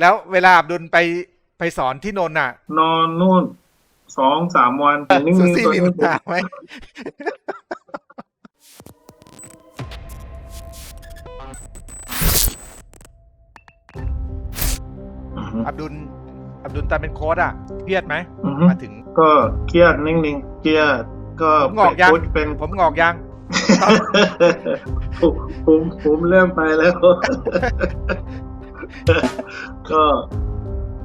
แล้วเวลาอับดุลไปไปสอนที่นนท์อะ นอนนู่นสองสามวันนิ่งซูๆซี่ตัวมีนี้ปัญหาไหม อือฮึ อับดุล อับดุลตอนเป็นโค้ดอะเครียดไหมอือฮึ มาถึง ก็เครียดนิ่งๆเครียด ก็ผมงอกยังโค้ชเป็น ผมงอกยัง ผมผมผมเริ่มไปแล้ว ก็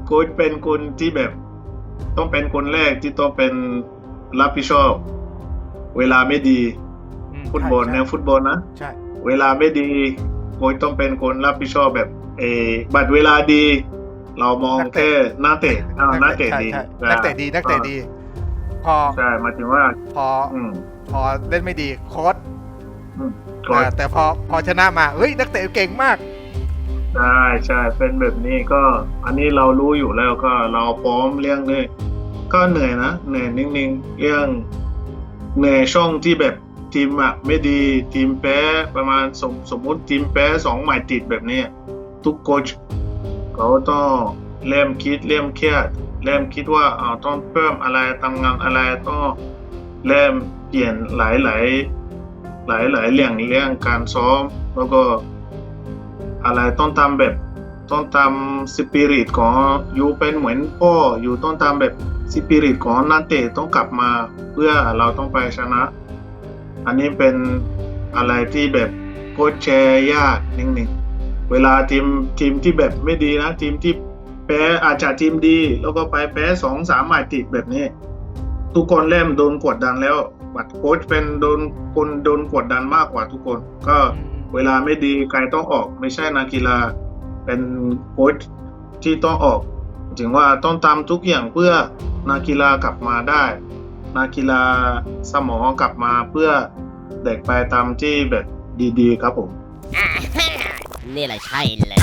โค้ชเป็นคนที่แบบ ต้องเป็นคนแรกที่ต้องเป็นรับผิดชอบ เวลาไม่ดีอืมฟุตบอลใช่แนวฟุตบอลนะใช่เวลาไม่ดีโค้ชต้องเป็นคนรับผิดชอบแบบเออบัตรเวลาดี เรามองแค่หน้าเตะอ้าวหน้าเตะใช่ดีใช่นักเตะดีนักเตะดี พอใช่หมายถึงว่า พออืมพอเล่นไม่ดีโค้ดอืมโค้ชแต่แต่พอพอชนะมาเฮ้ยนักเตะเก่งมาก ใช่ใช่เป็นแบบนี้ก็ อันนี้เรารู้อยู่แล้วก็เราพร้อมเรื่องนี้ก็เหนื่อยนะเหนื่อยนิ่งๆเรื่องเหนื่อยช่องที่แบบทีมอะไม่ดีทีมแพ้ประมาณสมสมมุติทีมแพ้สองหมายติดแบบนี้ทุกโค้ชเขาต้องเริ่มคิดเริ่มเครียดเริ่มคิดว่าอ่าต้องเพิ่มอะไรทำงานอะไรต้องเริ่มเปลี่ยนหลายหลายหลายหลายๆเรื่องเรื่องการซ้อมแล้วก็ อะไรต้องทำแบบต้องทำสปิริตของอยู่เป็นเหมือนพ่ออยู่ต้องทำแบบสปิริตของนักเตต้องกลับมาเพื่อเราต้องไปชนะ อันนี้เป็นอะไรที่แบบโคชแชร์ยากนิดนึงเวลาทีมทีมที่แบบไม่ดีนะทีมที่แพ้อาจจะทีมดี แล้วก็ไปแพ้สองสามหมายติดแบบนี้ ทุกคนเริ่มโดนกดดันแล้วบัตรโค้ชเป็นโดนคนโดนกดดันมากกว่าทุกคนก็ เวลาไม่ดีใครต้องออกไม่ใช่นักกีฬาเป็นโค้ชที่ต้องออก ถึงว่าต้องทำทุกอย่างเพื่อนักกีฬากลับมาได้ นักกีฬาสมองกลับมาเพื่อเด็กไปตามที่แบบดีๆ ครับผม นี่แหละใช่เลย